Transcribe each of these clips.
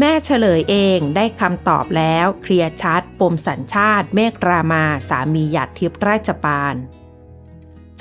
แม่เฉลยเองได้คำตอบแล้วเคลียร์ชัด ปมสัญชาติ เมฆรามา สามีหยาดทิพย์ราชปาน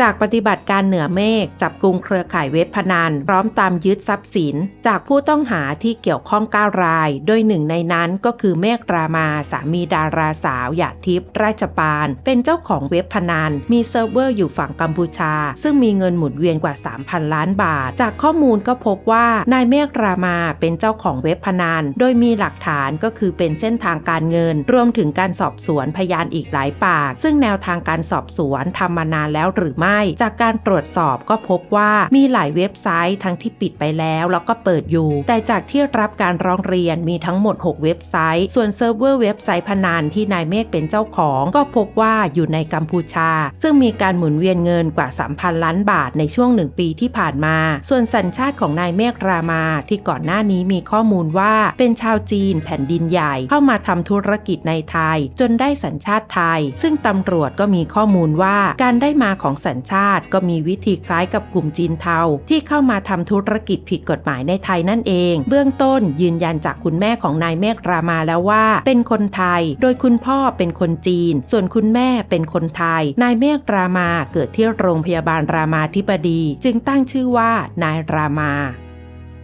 จากปฏิบัติการเหนือเมฆจับกลุ่มเครือข่ายเว็บพนันพร้อมตามยึดทรัพย์สิน จากผู้ต้องหาที่เกี่ยวข้อง 9 ราย โดยหนึ่งในนั้นก็คือเมฆรามาสามีดาราสาวหยาดทิพย์ราชปาน เป็นเจ้าของเว็บพนัน มีเซิร์ฟเวอร์อยู่ฝั่งกัมพูชา ซึ่งมีเงินหมุนเวียนกว่า 3,000 ล้านบาท จากข้อมูลก็พบว่านายเมฆรามาเป็นเจ้าของเว็บพนันโดยมีหลักฐานก็คือเป็นเส้นทางการเงิน รวมถึงการสอบสวนพยานอีกหลายปาก ซึ่งแนวทางการสอบสวนทำมานานแล้วหรือไม่จากการตรวจสอบก็พบว่ามีหลายเว็บไซต์ทั้งที่ปิดไปแล้วแล้วก็เปิดอยู่ แต่จากที่รับการร้องเรียนมีทั้งหมด 6 เว็บไซต์ ส่วนเซิร์ฟเวอร์เว็บไซต์พนันที่นายเมฆเป็นเจ้าของ ก็พบว่าอยู่ในกัมพูชา ซึ่งมีการหมุนเวียนเงินกว่า 3,000 ล้านบาทในช่วงหนึ่งปีที่ผ่านมา ส่วนสัญชาติของนายเมฆรามาที่ก่อนหน้านี้มีข้อมูลว่าเป็นชาวจีนแผ่นดินใหญ่เข้ามาทำธุรกิจในไทย จนได้สัญชาติไทย ซึ่งตำรวจก็มีข้อมูลว่าการได้มาของสัญชาติ ก็มีวิธีคล้ายกับกลุ่มจีนเทา ที่เข้ามาทำธุรกิจผิดกฎหมายในไทยนั่นเอง เบื้องต้นยืนยันจากคุณแม่ของนายเมฆรามาแล้วว่า เป็นคนไทย โดยคุณพ่อเป็นคนจีน ส่วนคุณแม่เป็นคนไทย นายเมฆรามาเกิดที่โรงพยาบาลรามาธิบดี จึงตั้งชื่อว่านายรามา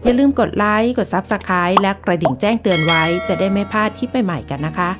อย่าลืมกดไลค์ กด Subscribe และกระดิ่งแจ้งเตือนไว้ จะได้ไม่พลาดคลิปใหม่ๆกันนะคะ